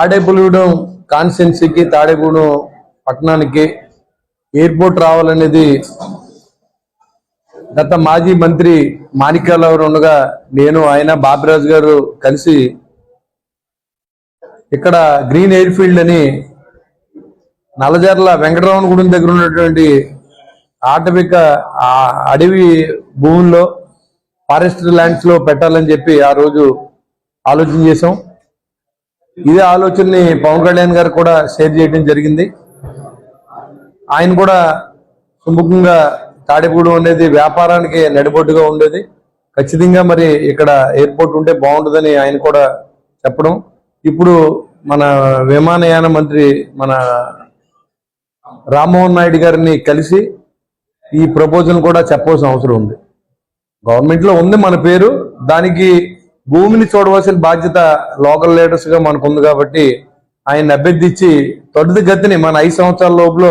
తాడేపులగూడెం కాన్స్టెన్సీకి తాడేపూడెం పట్టణానికి ఎయిర్పోర్ట్ రావాలనేది గత మాజీ మంత్రి మాణిక్యాలరావు ఉండగా నేను ఆయన బాబిరాజు గారు కలిసి ఇక్కడ గ్రీన్ ఎయిర్ ఫీల్డ్ అని నల్లజర్ల వెంకటరమణ గుడి దగ్గర ఉన్నటువంటి ఆటవిక అడవి భూముల్లో ఫారెస్ట్ ల్యాండ్స్లో పెట్టాలని చెప్పి ఆ రోజు ఆలోచన చేసాం ఇదే ఆలోచనని పవన్ కళ్యాణ్ గారు కూడా షేర్ చేయడం జరిగింది. ఆయన కూడా సుముఖంగా తాడిపూడి అనేది వ్యాపారానికి నడిబొడ్డుగా ఉండేది. ఖచ్చితంగా మరి ఇక్కడ ఎయిర్పోర్ట్ ఉంటే బాగుంటుందని ఆయన కూడా చెప్పడం. ఇప్పుడు మన విమానయాన మంత్రి మన రామ్మోహన్ నాయుడు గారిని కలిసి ఈ ప్రపోజల్ కూడా చెప్పవలసిన అవసరం ఉంది. గవర్నమెంట్లో ఉంది మన పేరు దానికి భూమిని చూడవలసిన బాధ్యత లోకల్ లీడర్స్గా మనకు ఉంది కాబట్టి ఆయన అభ్యర్థించి తొలిది గతిని మన ఐదు సంవత్సరాల లోపల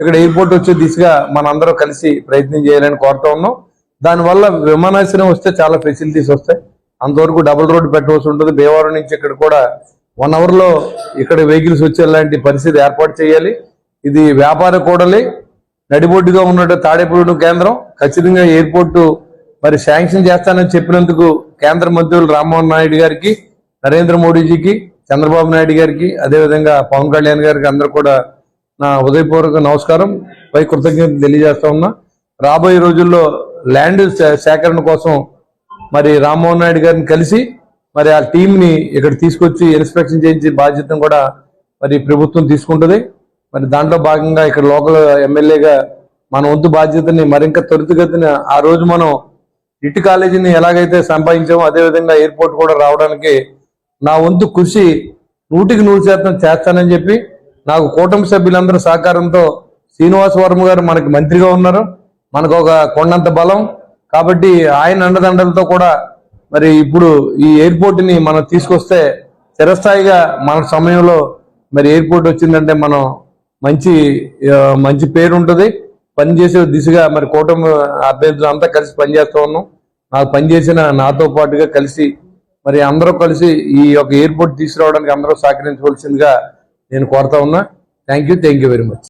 ఇక్కడ ఎయిర్పోర్ట్ వచ్చే దిశగా మన అందరం కలిసి ప్రయత్నం చేయాలని కోరుతా ఉన్నాం. దానివల్ల విమానాశ్రయం వస్తే చాలా ఫెసిలిటీస్ వస్తాయి. అంతవరకు డబుల్ రోడ్ పెట్టవలసి ఉంటుంది. భీమవరం నుంచి ఇక్కడ కూడా వన్ అవర్లో ఇక్కడ వెహికల్స్ వచ్చేలాంటి పరిస్థితి ఏర్పాటు చేయాలి. ఇది వ్యాపార కూడలి. నడిబొడ్డుగా ఉన్నట్టు తాడేపల్లి కేంద్రం ఖచ్చితంగా ఎయిర్పోర్టు మరి శాంక్షన్ చేస్తానని చెప్పినందుకు కేంద్ర మంత్రులు రామ్మోహన్ నాయుడు గారికి నరేంద్ర మోడీజీకి చంద్రబాబు నాయుడు గారికి అదేవిధంగా పవన్ కళ్యాణ్ గారికి అందరూ కూడా నా ఉదయపూర్వక నమస్కారం. పై కృతజ్ఞతలు తెలియజేస్తా ఉన్నా. రాబోయే రోజుల్లో ల్యాండ్ సేకరణ కోసం మరి రామ్మోహన్ నాయుడు గారిని కలిసి మరి ఆ టీంని ఇక్కడ తీసుకొచ్చి ఇన్స్పెక్షన్ చేయించి బాధ్యతను కూడా మరి ప్రభుత్వం తీసుకుంటుంది. మరి దాంట్లో భాగంగా ఇక్కడ లోకల్ ఎమ్మెల్యేగా మన వంతు బాధ్యతని మరింత త్వరితగతిన ఆ రోజు మనం ఇటు కాలేజీని ఎలాగైతే సంపాదించామో అదే విధంగా ఎయిర్పోర్ట్ కూడా రావడానికి నా వంతు కృషి నూటికి నూరు శాతం చేస్తానని చెప్పి నాకు కూటమి సభ్యులందరూ సహకారంతో శ్రీనివాస వర్మ గారు మనకి మంత్రిగా ఉన్నారు. మనకు ఒక కొండంత బలం. కాబట్టి ఆయన అండదండలతో కూడా మరి ఇప్పుడు ఈ ఎయిర్పోర్ట్ని మనం తీసుకొస్తే చిరస్థాయిగా మన సమయంలో మరి ఎయిర్పోర్ట్ వచ్చిందంటే మనం మంచి మంచి పేరు ఉంటుంది పనిచేసే దిశగా మరి కూటమి అభ్యర్థులు అంతా కలిసి పనిచేస్తూ ఉన్నాం. నాకు పనిచేసిన నాతో పాటుగా కలిసి మరి అందరూ కలిసి ఈ యొక్క ఎయిర్పోర్ట్ తీసుకురావడానికి అందరూ సహకరించవలసిందిగా నేను కోరుతా ఉన్నా. Thank you thank you very much